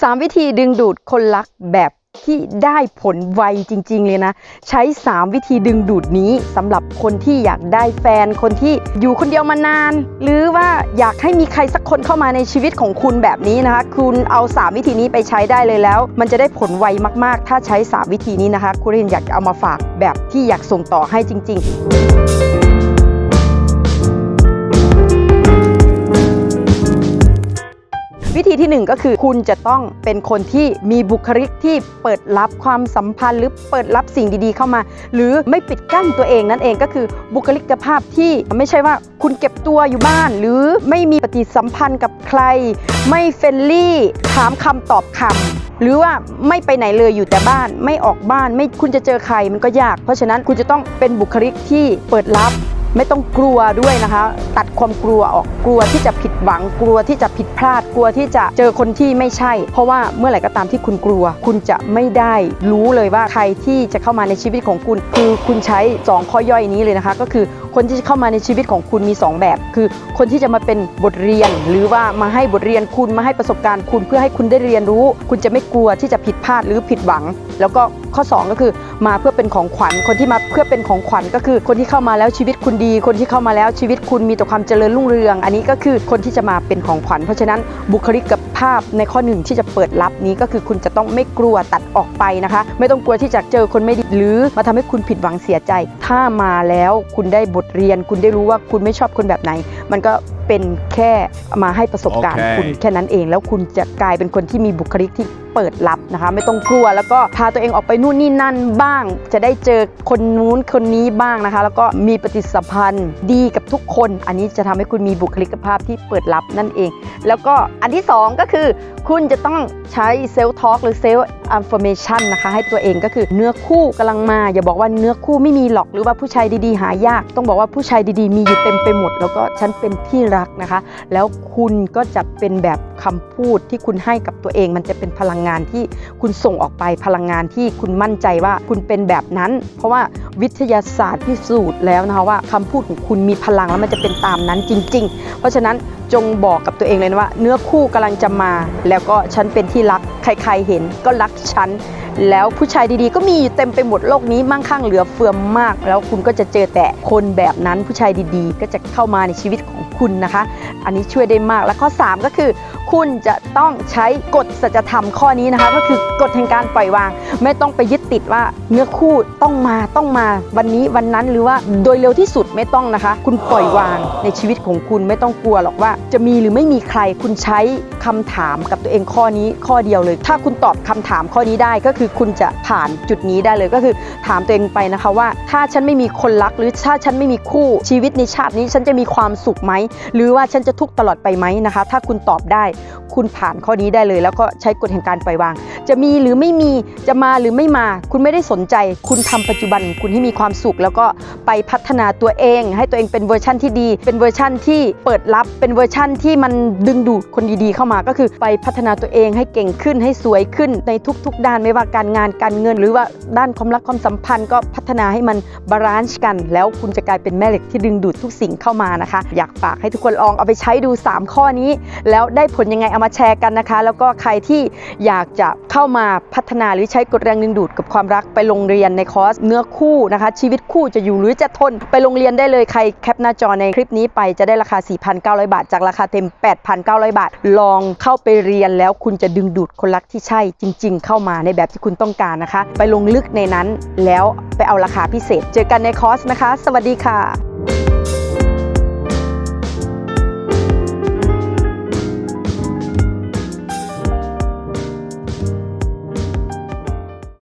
3 วิธีดึงดูดคนรักแบบที่ได้ผลไวจริง ๆ เลยนะ ใช้ 3 วิธีดึงดูดนี้สำหรับคนที่อยากได้แฟนคนที่อยู่คนเดียวมานาน หรือว่าอยากให้มีใครสักคนเข้ามาในชีวิตของคุณแบบนี้นะคะ คุณเอา 3 วิธีนี้ไปใช้ได้เลยแล้ว มันจะได้ผลไวมากๆ ถ้าใช้ 3 วิธีนี้นะคะ คุณเรนอยากเอามาฝากแบบที่อยากส่งต่อให้จริง ๆ ที่หนึ่งก็คือ คุณจะต้องเป็นคนที่มีบุคลิกที่เปิดรับความสัมพันธ์ หรือเปิดรับสิ่งดีๆเข้ามา หรือไม่ปิดกั้นตัวเองนั่นเองก็คือบุคลิกภาพที่ไม่ใช่ว่าคุณเก็บตัวอยู่บ้าน หรือไม่มีปฏิสัมพันธ์กับใคร ไม่เฟรนลี่ถามคำตอบคำหรือว่าไม่ไปไหนเลยอยู่แต่บ้านไม่ออกบ้านไม่คุณจะเจอใครมันก็ยาก เพราะฉะนั้นคุณจะต้องเป็นบุคลิกที่เปิดรับ ไม่ต้องกลัวด้วยนะคะ ตัดความกลัวออกกลัวที่จะผิดหวังกลัวที่จะผิดพลาดกลัวที่จะเจอคนที่ไม่ใช่ เพราะว่าเมื่อไหร่ก็ตามที่คุณกลัว คุณจะไม่ได้รู้เลยว่าใครที่จะเข้ามาในชีวิตของคุณ คือคุณใช้ 2 ข้อย่อยนี้เลยนะคะ ก็คือคนที่จะเข้ามาในชีวิตของคุณมี 2 แบบ คือคนที่จะมาเป็นบทเรียน หรือว่ามาให้บทเรียนคุณมาให้ประสบการณ์คุณเพื่อให้คุณได้เรียนรู้ คุณจะไม่กลัวที่จะผิดพลาดหรือผิดหวัง แล้วก็ข้อ 2 ก็คือมาเพื่อเป็นของขวัญคนที่มาเพื่อเป็นของขวัญก็คือคนที่เข้ามาแล้วชีวิตคุณดีคนที่เข้ามาแล้วชีวิตคุณมีแต่ความเจริญรุ่งเรือง อันนี้ก็คือคนที่จะมาเป็นของขวัญ เพราะฉะนั้นบุคลิกภาพในข้อหนึ่งที่จะเปิดรับนี้ก็คือคุณจะต้องไม่กลัวตัดออกไปนะคะ ไม่ต้องกลัวที่จะเจอคนไม่ดีหรือมาทำให้คุณผิดหวังเสียใจ ถ้ามาแล้วคุณได้บทเรียน คุณได้รู้ว่าคุณไม่ชอบคนแบบไหน มันก็เป็นแค่มาให้ประสบการณ์โอเคคุณแค่นั้นเอง แล้วคุณจะกลายเป็นคนที่มีบุคลิกที่ เปิดรับนะคะ ไม่ต้องกลัว แล้วก็พาตัวเองออกไปนู่นนี่นั่นบ้าง จะได้เจอคนนู้นคนนี้บ้างนะคะ แล้วก็มีปฏิสัมพันธ์ดีกับทุกคน อันนี้จะทำให้คุณมีบุคลิกภาพที่เปิดรับนั่นเอง แล้วก็อันที่ 2 ก็คือ คุณจะต้องใช้เซล f ์ทอ l k หรือเซล f ์อั f ฟ r m a t i o n นะคะให้ตัวเองก็คือเนื้อคู่กำลังมา อย่าบอกว่าเนื้อคู่ไม่มีหรอกหรือว่าผู้ชายดีๆ หายาก ต้องบอกว่าผู้ชายดีๆ มีอยู่เต็มไปหมด แล้วก็ฉันเป็นที่รักนะคะ แล้วคุณก็จะเป็นแบบคำพูดที่คุณให้กับตัวเองมันจะเป็นพลังงานที่คุณส่งออกไปพลังงานที่คุณมั่นใจว่าคุณเป็นแบบนั้น เพราะว่าวิทยาศาสตร์พิสูจน์แล้วนะคะว่าคำพูดของคุณมีพลังแล้วมันจะเป็นตามนั้นจริง ๆ เพราะฉะนั้นจงบอกกับตัวเองเลยนะว่า เนื้อคู่กำลังจะมา แล้วก็ฉันเป็นที่รักใครๆเห็นก็รักฉันแล้วผู้ชายดีๆ ก็มีอยู่เต็มไปหมดโลกนี้มั่งคั่งเหลือเฟือมาก แล้วคุณก็จะเจอแต่คนแบบนั้นผู้ชายดีๆ ก็จะเข้ามาในชีวิตของคุณนะคะ อันนี้ช่วยได้มากและข้อ 3 ก็คือ คุณจะต้องใช้กฎสัจธรรมข้อนี้นะคะ ก็คือกฎแห่งการปล่อยวาง ไม่ต้องไปยึดติดว่าเนื้อคู่ต้องมาต้องมาวันนี้วันนั้นหรือว่าโดยเร็วที่สุดไม่ต้องนะคะ คุณปล่อยวางในชีวิตของคุณไม่ต้องกลัวหรอกว่า จะมีหรือไม่มีใครคุณใช้คำถามกับตัวเองข้อนี้ข้อเดียวเลย ถ้าคุณตอบคำถามข้อนี้ได้ก็คือคุณจะผ่านจุดนี้ได้เลยก็คือถามตัวเองไปนะคะว่า ถ้าฉันไม่มีคนรักหรือถ้าฉันไม่มีคู่ชีวิตในชาตินี้ ฉันจะมีความสุขไหมหรือว่าฉันจะทุกข์ตลอดไปไหมนะคะ ถ้าคุณตอบได้คุณผ่านข้อนี้ได้เลย แล้วก็ใช้กฎแห่งการปล่อยวาง จะมีหรือไม่มีจะมาหรือไม่มา คุณไม่ได้สนใจ คุณทำปัจจุบันคุณให้มีความสุข แล้วก็ไปพัฒนาตัวเอง ให้ตัวเองเป็นเวอร์ชั่นที่ดี เป็นเวอร์ชั่นที่เปิดรับเป็นเวอร์ชั่นที่มันดึงดูดคนดีๆ เข้ามาก็คือไปพัฒนาตัวเองให้เก่งขึ้นให้สวยขึ้นในทุก ๆ ด้านไม่ว่าการงานการเงิน หรือว่าด้านความรักความสัมพันธ์ก็พัฒนาให้มันบาลานซ์กัน แล้วคุณจะกลายเป็นแม่เหล็กที่ดึงดูดทุกสิ่งเข้ามานะคะ อยากฝากให้ทุกคนลองเอาไปใช้ดู 3 ข้อนี้ แล้วได้ผลยังไงเอามาแชร์กันนะคะ แล้วก็ใครที่อยากจะเข้ามาพัฒนาหรือใช้กฎแรงดึงดูดกับความรักไปโรงเรียนในคอร์สเนื้อคู่นะคะ ชีวิตคู่จะอยู่หรือจะทนไปโรงเรียนได้เลยใครแคปหน้าจอในคลิปนี้ไปจะได้ราคา 4,900 บาท จากราคาเต็ม 8,900 บาท ลองเข้าไปเรียนแล้วคุณจะดึงดูดคนรักที่ใช่จริง ๆ เข้ามาในแบบที่คุณต้องการนะคะ ไปลงลึกในนั้นแล้วไปเอาราคาพิเศษ เจอกันในคอร์สนะคะ สวัสดีค่ะ